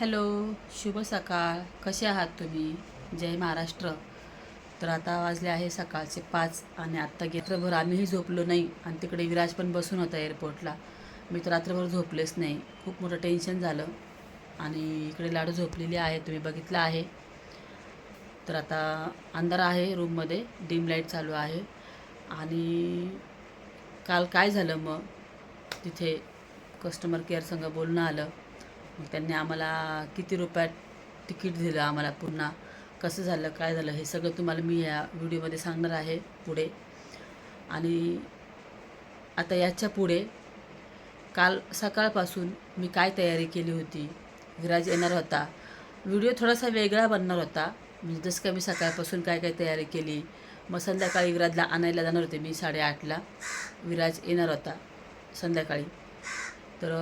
Hello शुभ सकाळ. कसे आहात तुम्ही? जय महाराष्ट्र. तर आता वाजले आहे सकाळचे पाच आणि आत्ता रात्रभर आम्हीही झोपलो नाही आणि तिकडे विराज पण बसून होता एअरपोर्टला. मी तर रात्रभर झोपलेच नाही. खूप मोठं टेन्शन झालं आणि इकडे लाडू झोपलेली आहे. तुम्ही बघितलं आहे. तर आता अंधार आहे रूममध्ये. डिम लाइट चालू आहे. आणि काल काय झालं मग? तिथे कस्टमर केअर संघ बोलणं आलं. मग त्यांनी आम्हाला किती रुपयात तिकीट दिलं आम्हाला पुन्हा? कसं झालं काय झालं? हे सगळं तुम्हाला मी या व्हिडिओमध्ये सांगणार आहे पुढे. आणि आता याच्यापुढे काल सकाळपासून मी काय तयारी केली होती? विराज येणार होता. व्हिडिओ थोडासा वेगळा बनणार होता. म्हणजे जसं का मी सकाळपासून काय काय तयारी केली मग संध्याकाळी विराजला आणायला जाणार होते मी साडेआठला. विराज येणार होता संध्याकाळी. तर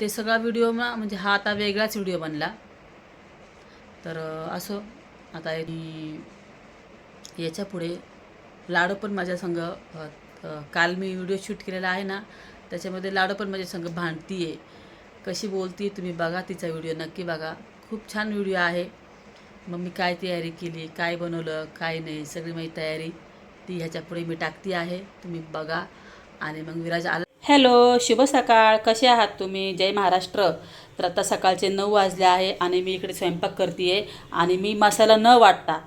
ते सगळा व्हिडिओ ना म्हणजे हा आता वेगळाच व्हिडिओ बनला. तर असो. आता मी याच्यापुढे लाडू पण माझ्या संग काल मी व्हिडिओ शूट केलेला आहे ना त्याच्यामध्ये लाडू पण माझ्या संग भांडती आहे कशी बोलती तुम्ही बघा तिचा व्हिडिओ नक्की बघा. खूप छान व्हिडिओ आहे. मग मी काय तयारी केली काय बनवलं काय नाही सगळी माझी तयारी ती ह्याच्यापुढे मी टाकती आहे. तुम्ही बघा. आणि मग विराज आला हॅलो शुभ सकाळ. कसे आहात तुम्ही? जय महाराष्ट्र. तर आता सकाळचे नऊ वाजले आहे आणि मी इकडे स्वयंपाक करते आहे आणि मी मसाला न वाटता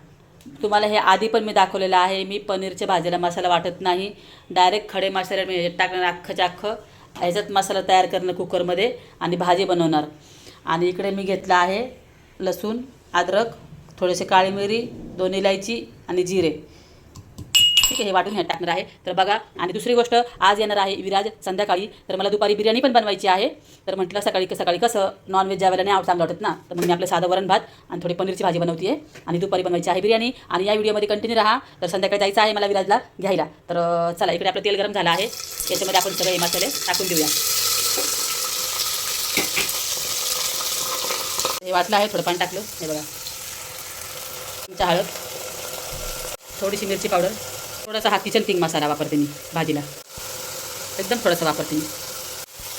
तुम्हाला हे आधी पण मी दाखवलेलं आहे. मी पनीरच्या भाजीला मसाला वाटत नाही. डायरेक्ट खडे मसाले मी टाकणार अख्खच्या अख्खं. ह्याच्यात मसाला तयार करणं कुकरमध्ये आणि भाजी बनवणार. आणि इकडे मी घेतलं आहे लसूण अद्रक थोडेसे काळी मिरी दोन इलायची आणि जिरे. ठीक हे वाटून हे टाकणार आहे. तर बघा आणि दुसरी गोष्ट आज येणार आहे विराज संध्याकाळी. तर मला दुपारी बिर्याणी पण बनवायची आहे. तर म्हटलं सकाळी सकाळी कसं? नॉनव्हेज ज्या वेळेला नाही चांगलं वाटत ना. तर मग मी आपलं साधं वरण भात आणि थोडी पनीरची भाजी बनवते आहे. आणि दुपारी बनवायची आहे बिर्याणी. आणि या व्हिडिओमध्ये कंटिन्यू राहा. तर संध्याकाळी जायचं आहे मला विराजला घ्यायला. तर चला इकडे आपलं तेल गरम झालं आहे. याच्यामध्ये आपण सगळे मसाले टाकून देऊया. हे वाटलं आहे थोडं पाणी टाकलं. हे बघा. तुमच्या हळद. थोडीशी मिरची पावडर. थोडासा हा किचन किंग मसाला वापरते मी भाजीला. एकदम थोडंसं वापरते मी.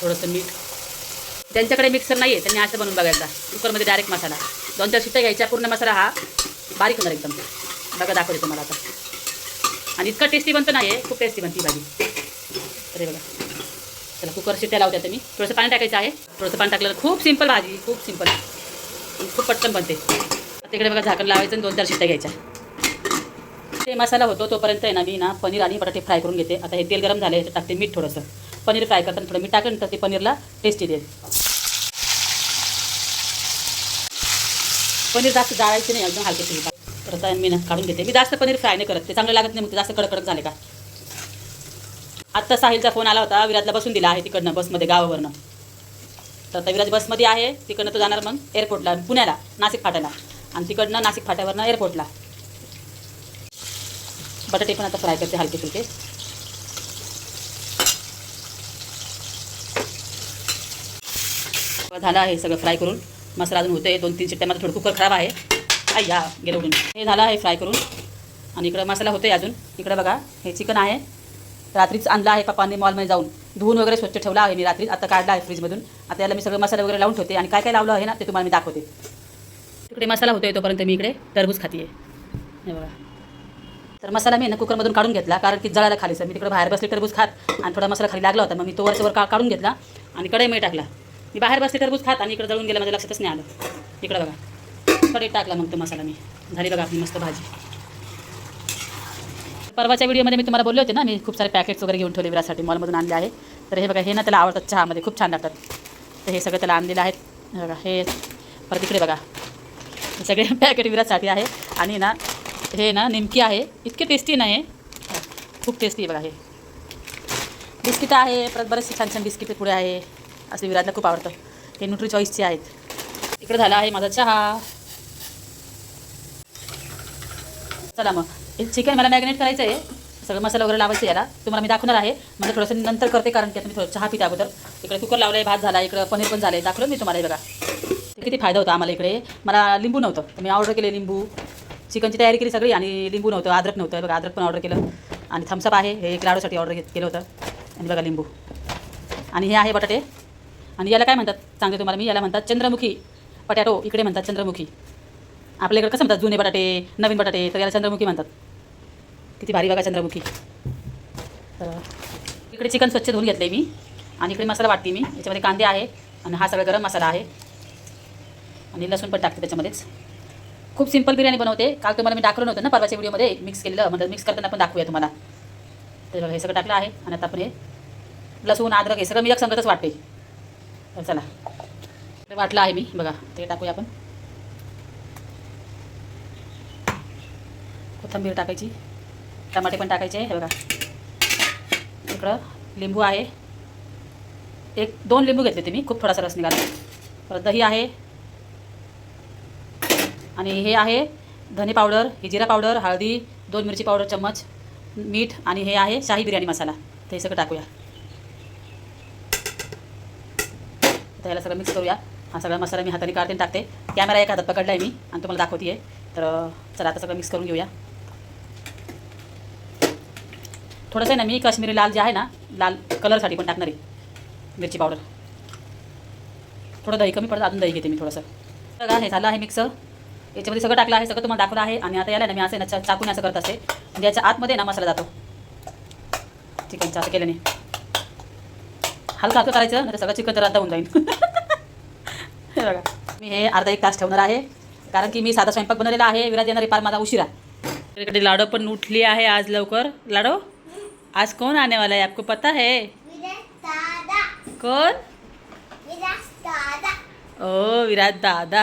थोडंसं मीठ. त्यांच्याकडे मिक्सर नाही आहे त्यांनी असं बनवून बघायचा कुकरमध्ये डायरेक्ट मसाला दोन चार शिट्ट्या घ्यायच्या पूर्ण मसाला हा बारीक होणार एकदम. बघा दाखवते तुम्हाला आता. आणि इतका टेस्टी बनतो नाही आहे खूप टेस्टी बनते भाजी. अरे बघा. चला कुकर शिट्ट्या लावते आता मी. थोडंसं पाणी टाकायचं आहे. थोडंसं पाणी टाकलं खूप सिंपल भाजी खूप सिंपल खूप पटकन बनते. तिकडे बघा झाकण लावायचं आणि दोन चार शिट्ट्या घ्यायच्या. ते मसाला होतो तोपर्यंत आहे ना मी ना पनीर आणि बटाटे फ्राय करून घेते. आता हे तेल गरम झालं याच्यात टाकते मीठ थोडंसं. पनीर फ्राय करताना थोडं मीठ टाकलं तर ते पनीरला टेस्टी देईल पनीर जास्त जाळायचं नाही एकदम हलके तुम्ही परत मी ना काढून घेते. मी जास्त पनीर फ्राय नाही करत. ते चांगलं लागत नाही मग ते जास्त कडकडक झाले का? आत्ता साहिलचा फोन आला होता विराजला बसून दिला आहे तिकडनं बसमध्ये गावावरनं. तर आता विराज बसमध्ये आहे तिकडनं तो जाणार मग एअरपोर्टला पुण्याला नाशिक फाट्याला. आणि तिकडनं नाशिक फाट्यावरनं एअरपोर्टला बटाटे पण आता फ्राय करते हलके फुलके. झालं आहे सगळं फ्राय करून. मसाला अजून होते दोन तीन चिट्ट्यामध्ये थोडं कुकर खराब आहे. अय्या गेलं उडून हे झालं आहे फ्राय करून. आणि इकडं मसाला होते अजून. इकडं बघा हे चिकन आहे. रात्रीच आणलं आहे पप्पांनी मॉलमध्ये जाऊन. धुवून वगैरे स्वच्छ ठेवला आहे मी रात्रीच. आता काढला आहे फ्रीजमधून. आता याला मी सगळं मसाला वगैरे लावून ठेवते. आणि काय काय लावलं आहे ना ते तुम्हाला मी दाखवते. इकडे मसाला होतोय तोपर्यंत मी इकडे टरबूज खाते हे बघा. तर मसाला मी ना कुकरमधून काढून घेतला कारण की जळाला खाली सर मी तिकडे बाहेर बसले टरबूज खात आणि थोडा मसाला खाली लागला होता मग मी तो वरच्यावर का काढून घेतला आणि कढई मी टाकला. मी बाहेर बसले टरबूज खात आणि इकडे जळून गेला माझ्या लक्षातच नाही आलं. इकडे बघा. कढईत टाकला मग तो मसाला मी. झाली बघा आपली मस्त भाजी. परवाच्या व्हिडिओमध्ये मी तुम्हाला बोलले होते ना मी खूप सारे पॅकेट्स वगैरे घेऊन ठेवले विरासाठी मॉलमधून आणले आहे. तर हे बघा हे ना त्याला आवडतात चहामध्ये खूप छान लागतात. तर हे सगळं त्याला आणलेलं आहे हे बघा हे परत इकडे बघा. सगळे पॅकेट विरासाठी आहे. आणि ना हे ना नेमकी आहे. इतकी टेस्टी नाही आहे खूप टेस्टी आहे बघा हे. बिस्किट आहे परत बरेचसे छान छान बिस्किट पुढे आहे. असं विराजला खूप आवडतं. हे न्यूट्री चॉईसचे आहेत. इकडे झाला आहे माझा चहा. चला मग. हे चिकन मला मॅग्नेट करायचं आहे सगळं मसाला वगैरे लावायचं याला. तुम्हाला मी दाखवणार आहे. म्हणजे थोडंसं नंतर करते कारण की आता मी थोडं चहा पिता अगोदर. इकडे कुकर लावलं आहे भात झाला इकडं पनीर पण झालं आहे दाखवलं मी तुम्हाला हे बघा. किती फायदा होता आम्हाला इकडे. मला लिंबू नव्हतं. तर मी ऑर्डर केले लिंबू. चिकनची तयारी केली सगळी आणि लिंबू नव्हतं अद्रक नव्हतं. बघा अद्रक पण ऑर्डर केलं. आणि थम्सअप आहे हे एक लाडूसाठी ऑर्डर केलं होतं. आणि बघा लिंबू. आणि हे आहे बटाटे. आणि याला काय म्हणतात? सांगते तुम्हाला मी. याला म्हणतात चंद्रमुखी. पटॅटो इकडे म्हणतात चंद्रमुखी. आपल्याकडे कसं म्हणतात? जुने बटाटे नवीन बटाटे तर याला चंद्रमुखी म्हणतात. किती भारी बघा चंद्रमुखी. तर इकडे चिकन स्वच्छ धुवून घेतले मी. आणि इकडे मसाला वाटते मी. याच्यामध्ये कांदे आहे आणि हा सगळा गरम मसाला आहे. आणि लसूण पण टाकते त्याच्यामध्येच. खूप सिंपल बिर्याणी बनवते. काल तुम्हाला मी दाखवलं नव्हतं ना परवाच्या व्हिडिओमध्ये मिक्स केलेलं म्हणजे मिक्स करताना पण दाखवूया तुम्हाला. तर बघा हे सगळं टाकलं आहे. आणि आता आपण हे लसूण अद्रक हे सगळं मी एक संगतच वाटते तर चला. वाटलं आहे मी. बघा ते टाकूया आपण. कोथिंबीर टाकायची. टमाटे पण टाकायचे हे बघा. इकडं लिंबू आहे. एक दोन लिंबू घेतले ते मी. खूप थोडासा रस निघाला. परत दही आहे. आणि हे आहे धने पावडर हे जिरा पावडर हळदी दोन मिरची पावडर चम्मच मीठ आणि हे आहे शाही बिर्याणी मसाला. ते हे सगळं टाकूया. तर ह्याला सगळं मिक्स करूया. हा सगळा मसाला मी हाताने काढते आणि टाकते. कॅमेरा एक हातात पकडला आहे मी आणि तुम्हाला दाखवते तर चला आता सगळं मिक्स करून घेऊया. थोडंसं आहे ना मी काश्मीरी लाल जे आहे ना लाल कलरसाठी पण टाकणार आहे मिरची पावडर. थोडं दही कमी पडतं अजून दही घेते मी थोडंसं. बघा हे झालं आहे मिक्सर याच्यामध्ये सगळं टाकलं आहे सगळं तुम्हाला दाखवलं आहे. आणि आता याला ना मी असं आहे ना चाकून असं करत असते. म्हणजे याच्या आतमध्ये ना मसाला जातो. चिकनचं असं केल्याने हलकं हलकं करायचं नाही तर सगळं चिकन तर रद्द होऊन जाईल. हे बघा. मी हे अर्धा एक तास ठेवणार आहे. कारण की मी साधा स्वयंपाक बनवलेला आहे. विराज येणार आहे पार माझा उशिरा. इकडे लाडो पण उठली आहे आज लवकर. लाडो आज कौन आने वाला है आपको पता है? कौन दादा. ओ विराट दादा.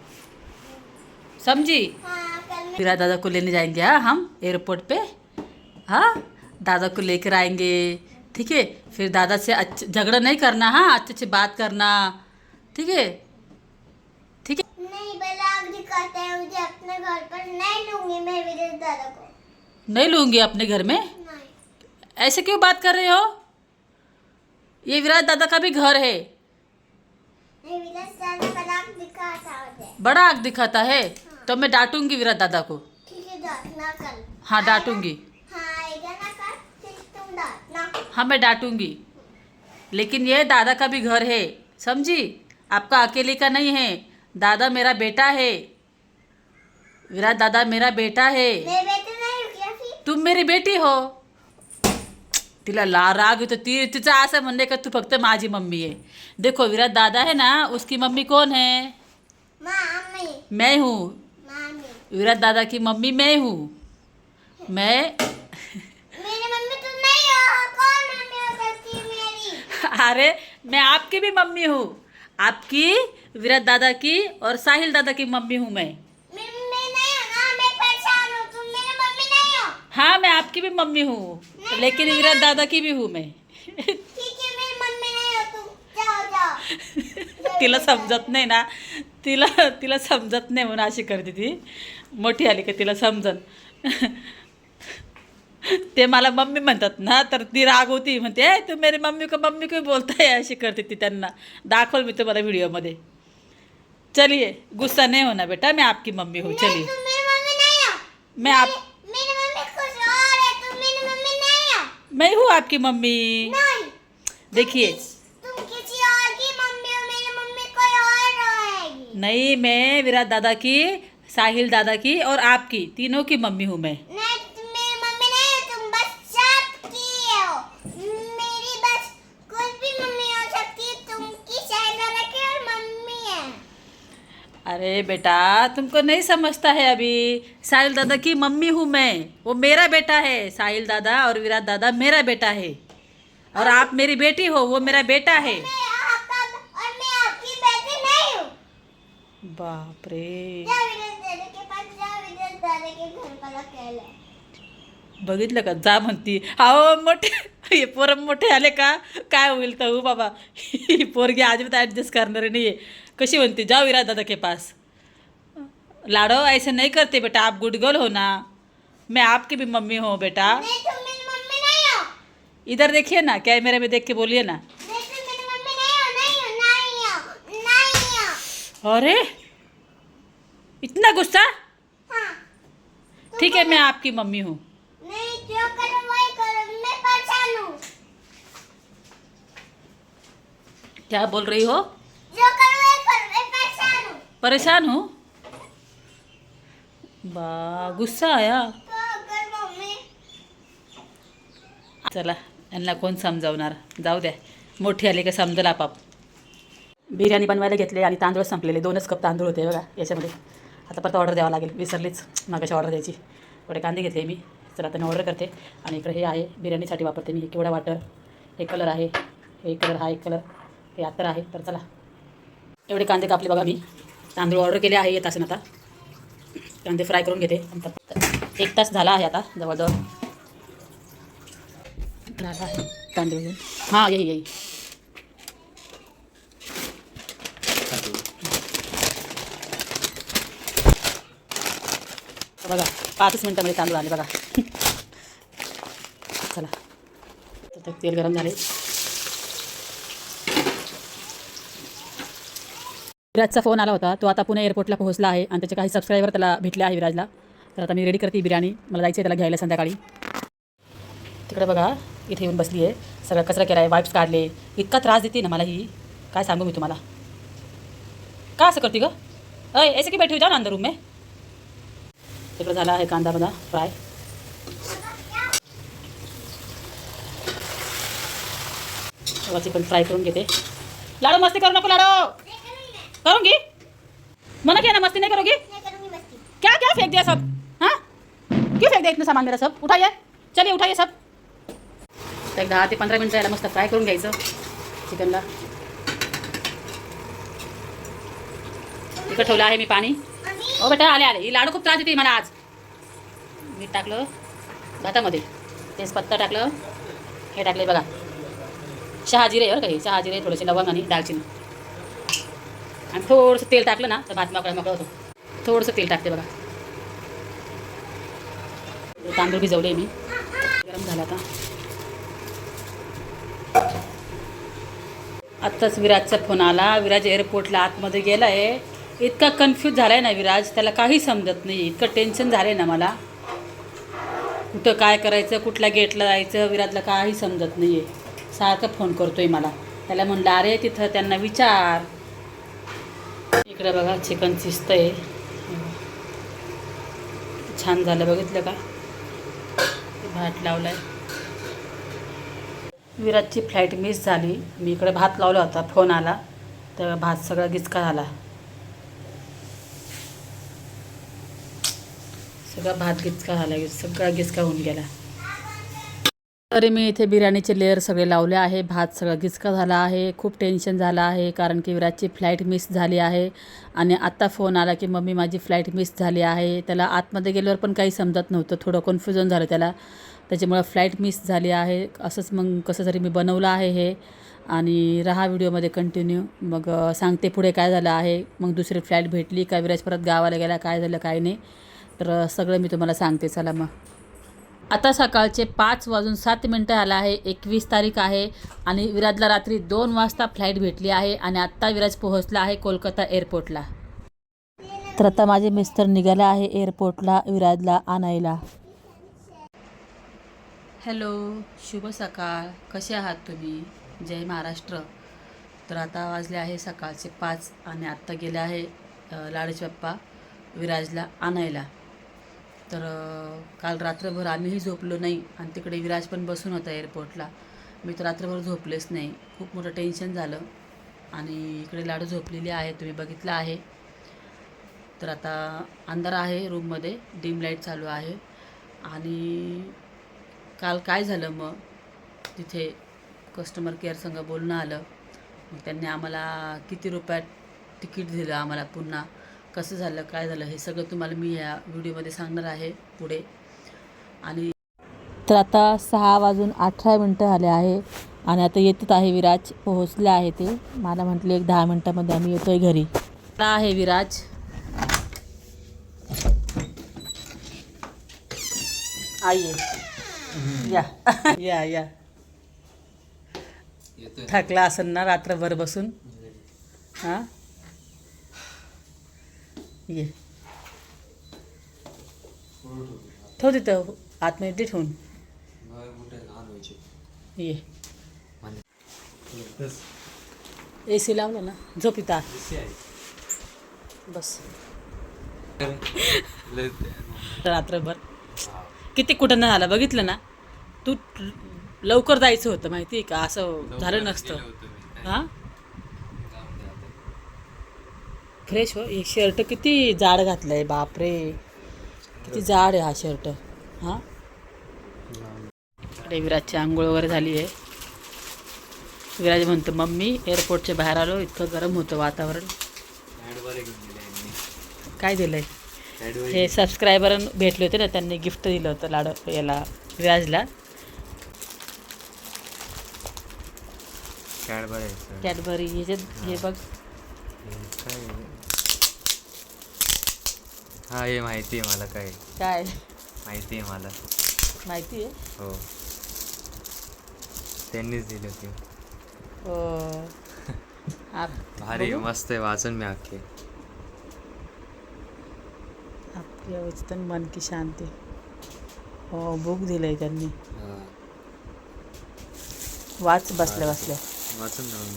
समझी? हाँ विराज दादा को लेने जाएँगे हाँ हम एयरपोर्ट पे। हाँ दादा को लेकर आएँगे ठीक है? फिर दादा से अच्छे झगड़ा नहीं करना हाँ अच्छे अच्छे बात करना ठीक है? ठीक है? नहीं बलाग दिखाते हैं मुझे अपने घर पर नहीं लूँगी मैं विराट दादा को। नहीं लूँगी अपने घर में? ऐसे क्यों बात कर रहे हो? ये विराज दादा का भी घर है। बड़ा आग दिखाता है। तो मैं डांटूँगी विराट दादा को। ठीक है हाँ डांटूँगी। हाँ हाँ मैं डांटूँगी। लेकिन ये दादा का भी घर है समझी? आपका अकेले का नहीं है। दादा मेरा बेटा है। विराट दादा मेरा बेटा है। मैं बेटे नहीं हूँ क्या फिर? तुम मेरी बेटी हो। तिला ला राग येतो ती तिचं असं म्हणणे का तू फक्त माझी मम्मी आहे देखो विराट दादा है ना उसकी मम्मी कौन है? मैं हूँ। मामी विराट दादा की मम्मी मैं हूँ। मैं मेरी मम्मी तुम नहीं हो कौन मम्मी हो सकती है मेरी? अरे मैं आपकी भी मम्मी हूँ। आपकी विराट दादा की और साहिल दादा की मम्मी हूँ मैं। मेरी मम्मी नहीं हो ना मैं परेशान हूँ तुम मेरी मम्मी नहीं हो। हाँ मैं आपकी भी मम्मी हूँ लेकिन विराट दादा की भी हूँ मैं। ठीक है मेरी मम्मी नहीं हो तुम जाओ जाओ। तिला समजत नाही ना तिला तिला समजत नाही म्हणून अशी करते ती मोठी आली का तिला समजन. ते मला मम्मी म्हणतात ना तर ती रागवती म्हणते "ए, तू मेरी मम्मी को मम्मी को बोलताय अशी करते ती त्यांना. दाखवल मी तुम्हाला व्हिडिओमध्ये. चलिए गुस्सा नहीं होना बेटा मैं आपकी मम्मी हूँ चलिए मैं आप मेरी मम्मी कुछ और तुम मेरी मम्मी नहीं मैं हूँ आपकी मम्मी. देखिए. नहीं मैं विराट दादा की साहिल दादा की और आपकी तीनों की मम्मी हूँ मैं। नहीं तुम मेरी मम्मी नहीं हो तुम बस सबकी हो। मेरी बस कुछ भी मम्मी हो सकती है तुम की शायद की और मम्मी है। अरे बेटा तुमको नहीं समझता है अभी। साहिल दादा की मम्मी हूँ मैं वो मेरा बेटा है। साहिल दादा और विराट दादा मेरा बेटा है। और आप मेरी बेटी हो वो मेरा बेटा है। मैं आपका और मैं आपकी बेटी नहीं हूँ। बाप रे। बघितलं का? जा म्हणती. अहो, मोठे, हे पोरं मोठे आले का? काय होईल तर? हो बाबा, ही पोरगी अजिबात ॲडजस्ट करणारी नाही आहे कशी म्हणते? जाओ विराज दादा के पास. लाडो ऐसे नहीं करते बेटा. आप गुड गर्ल हो ना. मैं आपकी भी मम्मी हूँ बेटा. इधर देखिए ना, कैमरे में देख के बोलिए ना. अरे, इतना गुस्सा? हाँ। ठीक है मैं आपकी मम्मी हूँ। नहीं जो करो वही करो मैं परेशान हूँ क्या बोल रही हो? जो करो वही करो मैं परेशान हूँ परेशान हूँ? बा गुस्सा आया। चला यांना कोण समजावणार? जाऊ द्या मोठी आली का समजेल आपाप. बिर्याणी बनवायला घेतले आणि तांदूळ संपलेले दोनच कप तांदूळ होते बघा याच्यामध्ये. आता परत ऑर्डर द्यावं लागेल. विसरलीच. मागाशी ऑर्डर द्यायची. थोडे कांदे घेतले मी. चला आता मी ऑर्डर करते. आणि इकडे हे आहे. बिर्याणीसाठी वापरते मी. केवढा वाटर हे कलर आहे. हे कलर हा एक कलर हे अत्तर आहे. तर चला. एवढे कांदे कापले बघा मी. तांदूळ ऑर्डर केले आहे. येत असेल आता. कांदे फ्राय करून घेते. एक तास झाला आहे आता जवळजवळ. झाला आहे तांदूळ घेऊन. हां येई येई बघा पाचच मिनटामध्ये तांदूळ आले बघा. चला. तेल गरम झाले विराजचा फोन आला होता तो आता पुणे एअरपोर्टला पोहोचला आहे आणि त्याचे काही सबस्क्रायबर त्याला भेटले आहे विराजला. तर आता मी रेडी करते बिर्याणी. मला जायचं आहे त्याला घ्यायला संध्याकाळी. तिकडे बघा इथे येऊन बसली आहे सगळा कचरा केला आहे वाईप्स काढले. इतका त्रास देते ना मला ही. काय सांगू मी तुम्हाला? का असं करते गं? ऐसे की बैठी हो जा ना अंदर रूम में. तिकडे झाला आहे कांदा बघा फ्राय पण फ्राय करून घेते. लाडू मस्ती करू नको लाडू. करून घे. मना ना मस्ती नहीं करोगी नहीं क्या क्या फेंक दिया सब? हाँ? क्यों फेंक दिया इतना सामान मेरा सब? उठाइए. चलिए उठाइए सब. एक दहा ते पंधरा मिनटं यायला मस्त फ्राय करून घ्यायचं. चिकनला. इकडे ठेवलं आहे मी पाणी. ओ हो बेटा आले आले. ही लाडू खूप त्रास देते मला आज. मीठ टाकलं भातामध्ये. तेजपत्ता टाकलं हे टाकले बघा. शहाजिरे बरं का हे शहाजिरे थोडेसे लवंग आणि दालचिनी. आणि थोडंसं तेल टाकलं ना तर भात मोकळा मोकळा होतो. थोडंसं तेल टाकते बघा. तांदूळ भिजवले मी. गरम झाला आता. आत्ताच विराजचा फोन आला. विराज एअरपोर्टला आतमध्ये गेला आहे इतका कन्फ्यूज झाला आहे ना विराज त्याला काही समजत नाही इतकं टेन्शन झालं आहे ना मला. कुठं काय करायचं कुठल्या गेटला जायचं विराजला काही समजत नाही आहे सारखं फोन करतोय मला. त्याला म्हणलं अरे तिथं त्यांना विचार. इकडं बघा चिकन शिस्त आहे छान झालं बघितलं का? भात लावलाय. विराजची फ्लाईट मिस झाली. मी इकडे भात लावला होता फोन आला. तर भात सगळा गिचका झाला. सगळा भात गिचका झाला सगळा गिचका होऊन गेला. तरी मी इथे बिर्याणीचे लेअर सगळे लावले आहे भात सगळा गिचका झाला आहे खूप टेन्शन झालं आहे कारण की विराजची फ्लाईट मिस झाली आहे. आणि आत्ता फोन आला की मम्मी माझी फ्लाईट मिस झाली आहे. त्याला आतमध्ये गेल्यावर पण काही समजत नव्हतं थोडं कन्फ्युजन झालं त्याला. त्याच्यामुळं फ्लाईट मिस झाली आहे. असंच मग कसं तरी मी बनवलं आहे हे. आणि राहा व्हिडिओमध्ये कंटिन्यू मग सांगते पुढे काय झालं आहे. मग दुसरी फ्लाईट भेटली का विराज परत गावाला गेला काय झालं काय नाही. तर सगळं मी तुम्हाला सांगते. चला मग. आता सकाळचे पाच वाजून सात मिनटं आला आहे. एकवीस तारीख आहे आणि विराजला रात्री दोन वाजता फ्लाईट भेटली आहे आणि आत्ता विराज पोहोचला आहे कोलकाता एअरपोर्टला. तर आता माझे मिस्टर निघाले आहे एअरपोर्टला विराजला आणायला. हॅलो शुभ सकाळ. कसे आहात तुम्ही? जय महाराष्ट्र. तर आता वाजले आहे सकाळचे पाच आणि आत्ता गेले आहे अ, बाप्पा विराजला आणायला. तर काल रात्रभर आम्हीही झोपलो नाही आणि तिकडे विराज पण बसून होता एअरपोर्टला. मी तर रात्रभर झोपलेच नाही. खूप मोठं टेन्शन झालं आणि इकडे लाडू झोपलेली आहे. तुम्ही बघितलं आहे. तर आता अंधार आहे रूममध्ये. डीम लाइट चालू आहे. आणि काल काय झालं मग? तिथे कस्टमर केअरसंग बोलणं आलं. मग त्यांनी आम्हाला किती रुपयात तिकीट दिलं आम्हाला पुन्हा? कसं झालं काय झालं हे सगळं तुम्हाला मी या व्हिडिओमध्ये सांगणार आहे पुढे. आणि तर आता सहा वाजून अठरा मिनटं आले आहे आणि आता येतच आहे विराज पोहोचले आहे ते. मला म्हटले एक दहा मिनटामध्ये आम्ही येतोय घरी. आता आहे विराज. आई आहे. या. या या. थकला असेल ना रात्रभर बसून? हां? ये। ठेव तिथं आतमध्ये ते ठेवून ये। ए सी लावलं ना झोप इथं आत. बस। रात्रभर। किती कुठं नाही आला बघितलं ना? तू लवकर जायचं होतं माहिती आहे का? असं झालं नसतं. हां? फ्रेश हो एक शर्ट किती जाड घातलंय बापरे. किती जाड आहे हा शर्ट हां? इकडे विराजची आंघोळ वगैरे झाली आहे. विराज म्हणतो मम्मी एअरपोर्टच्या बाहेर आलो इतकं गरम होतं वातावरण. काय दिलंय? हे सबस्क्रायबर भेटले होते ना त्यांनी गिफ्ट दिलं होतं लाड याला विराजला. कॅडबरी हे हे बघ. हा हे माहिती आहे मला काय. काय? माहिती आहे मला. माहिती आहे? हो. त्यांनीच दिली होती. हो. भारी आहे, बघू. मस्त आहे वाचून मी अख्खे आपल्या वचतन मन की शांती. हो बुक दिलंय त्यांनी. हा. वाच बसल्या बसल्या. वाचून जाऊन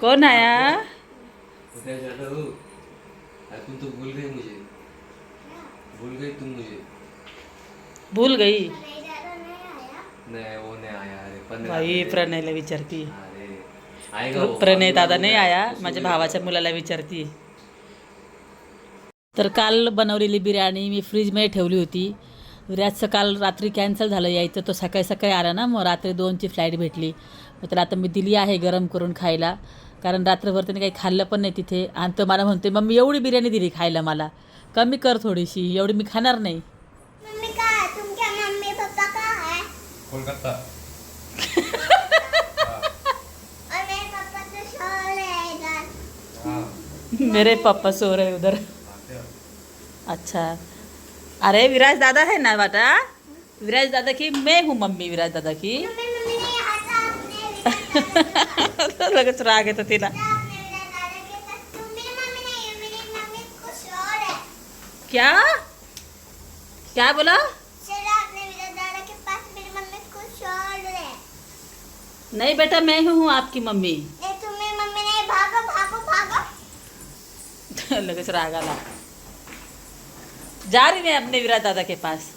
कोण तुम तो भूल गए मुझे। भूल गई तुम मुझे। भूल गई? नहीं वो नहीं आया अरे पंद्रह बाई प्रणयला विचारती। अरे आएगा वो प्रणय दादा नाही आया माझ्या भावाच्या मुलाला विचारती। तर काल बनवलेली बिर्याणी मी फ्रीजमध्ये ठेवली होती. विराजचं काल रात्री कॅन्सल झालं. यायचं तो सकाळी सकाळी आला ना. मग रात्री दोनची फ्लाईट भेटली. मग त्याला आता मी दिली आहे गरम करून खायला. कारण रात्रभर त्याने काही खाल्लं पण नाही तिथे. आणि तो मला म्हणते मम्मी एवढी बिर्याणी दिली खायला मला. कमी कर थोडीशी. एवढी मी खाणार नाही. मम्मी का? तुमके मम्मी पापा का कोलकाता. और मेरे पापा तो सो रहे इधर मेरे पापा सो रहे उधर. अच्छा. अरे विराज दादा है ना बेटा? विराज दादा की मैं हूँ मम्मी विराज दादा की। मम्मी मम्मी ने हटा अपने लगेच राग येतो तिला अपने मेरा दादा के साथ तुम मेरी मम्मी नहीं हो मेरी मम्मी कुछ और है क्या? क्या बोला? चलो अपने मेरा दादा के पास मेरी मम्मी कुछ और है नहीं बेटा मैं ही हूँ आपकी मम्मी। नहीं तुम मेरी मम्मी नहीं भागो भागो भागो। लगेच राग आला जा रही मैं अपने विराज दादा के पास।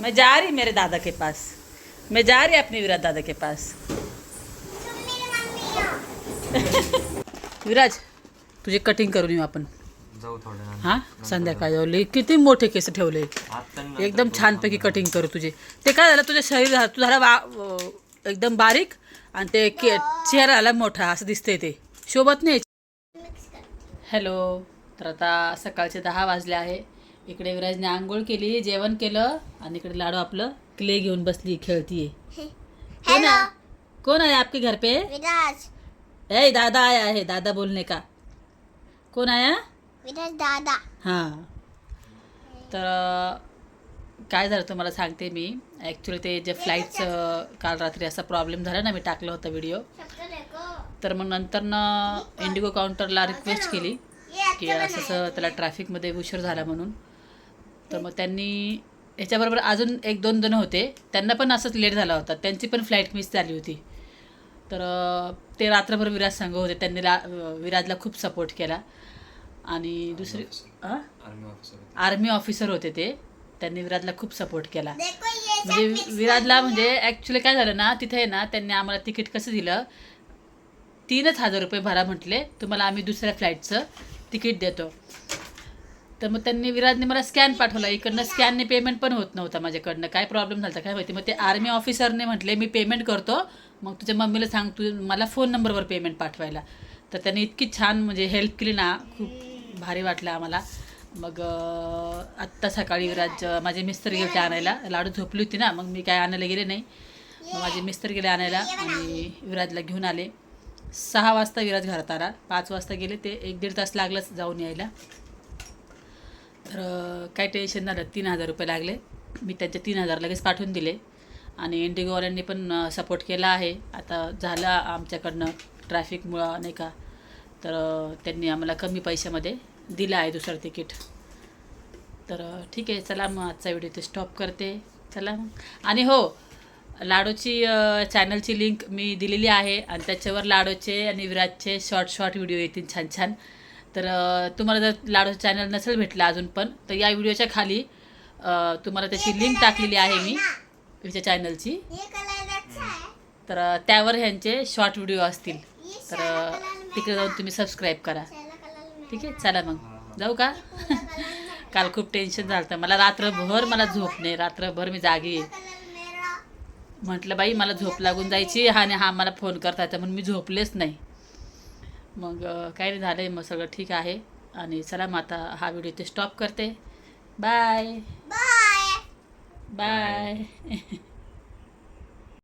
मैं जा रही मेरे दादा के पास। मैं जा रही अपने विराज दादा के पास। तुम मेरी मम्मी विराज तुझे कटिंग करून येऊ आपण। जाऊ थोड्या हां? संध्याकाळी जेवली किती मोठे केस ठेवले. एकदम छानपैकी कटिंग करू तुझे. ते काय झालं? तुझं शरीर तू झाला वा एकदम बारीक आणि ते के चेहरा झाला मोठा असं दिसतंय ते. शोभत नाही. हॅलो तर आता सकाळचे दहा वाजले आहे. इकडे विराजने आंघोळ केली जेवण केलं आणि इकडे लाडू आपलं क्ले घेऊन बसली खेळतीये. कोण आहे? कोण आहे आपके घर पे? विराज. ए दादा आया है दादा बोलने का? कोण आया? विराज दादा. हां. तर काय झालं तुम्हाला सांगते मी. ॲक्च्युली ते जे फ्लाईटचं काल रात्री असा प्रॉब्लेम झाला ना मी टाकला होता व्हिडिओ तर मग नंतरनं इंडिगो काउंटरला रिक्वेस्ट केली की असं असं त्याला ट्रॅफिकमध्ये उशीर झाला म्हणून. तर मग त्यांनी ह्याच्याबरोबर अजून एक दोन जण होते. त्यांना पण असंच लेट झाला होता. त्यांची पण फ्लाईट मिस झाली होती. तर ते रात्रभर विराज संघ होते. त्यांनी ला विराजला खूप सपोर्ट केला. आणि दुसरी आर्मी ऑफिसर आर्मी ऑफिसर होते. ते. त्यांनी विराजला खूप सपोर्ट केला. देखो ये सब म्हणजे विराजला म्हणजे ॲक्च्युली काय झालं ना तिथे आहे ना त्यांनी आम्हाला तिकीट कसं दिलं? तीनच हजार रुपये भरा म्हटले. तुम्हाला आम्ही दुसऱ्या फ्लाईटचं तिकीट देतो. तर मग त्यांनी विराजने मला स्कॅन पाठवला. इकडनं स्कॅनने पेमेंट पण होत नव्हता माझ्याकडनं. काय प्रॉब्लेम झाला होता काय माहिती? मग ते आर्मी ऑफिसरने म्हटले मी पेमेंट करतो. मग तुझ्या मम्मीला सांग तू मला फोन नंबरवर पेमेंट पाठवायला. तर त्यांनी इतकी छान म्हणजे हेल्प केली ना खूप भारी वाटलं आम्हाला. मग आत्ता सकाळी विराज माझे मिस्तर गेले आणायला. लाडू झोपली होती ना मग मी काय आणायला गेले नाही. मग माझे मिस्तर गेले आणायला आणि विराजला घेऊन आले. सहा वाजता विराज घरात आला. पाच वाजता गेले ते. एक दीड तास लागलाच जाऊन यायला. तर काही काय टेन्शन झालं तीन हजार रुपये लागले. मी त्यांचे तीन हजार लगेच पाठवून दिले. आणि इंडिगोवाल्यांनी पण सपोर्ट केला आहे. आता झालं आमच्याकडनं ट्रॅफिकमुळं नाही का? तर त्यांनी आम्हाला कमी पैशामध्ये दिलं आहे दुसरं तिकीट. तर ठीक आहे. चला मग आजचा व्हिडिओ ते स्टॉप करते. चला मग. आणि हो लाडोची चॅनलची लिंक मी दिलेली आहे. आणि त्याच्यावर लाडोचे आणि विराजचे शॉर्ट शॉर्ट व्हिडिओ येतील छान छान. तर तुम्हाला जर लाडोचं चॅनल नसेल भेटलं अजून पण तर या व्हिडिओच्या खाली तुम्हाला त्याची लिंक टाकलेली आहे मी तिच्या चॅनलची. तर त्यावर ह्यांचे शॉर्ट व्हिडिओ असतील. तर तिकडे जाऊन तुम्ही सबस्क्राईब करा. ठीक आहे? चला मग. जाऊ का? काल खूप टेन्शन झालं होतं. मला रात्रभर मला झोप नाही. रात्रभर मी जागी म्हटलं बाई मला झोप लागून जायची हा आणि हा मला फोन करता येतं म्हणून मी झोपलेच नाही. मग काही नाही झालं आहे मग सगळं ठीक आहे. आणि चला मग आता हा व्हिडिओ ते स्टॉप करते. Bye bye bye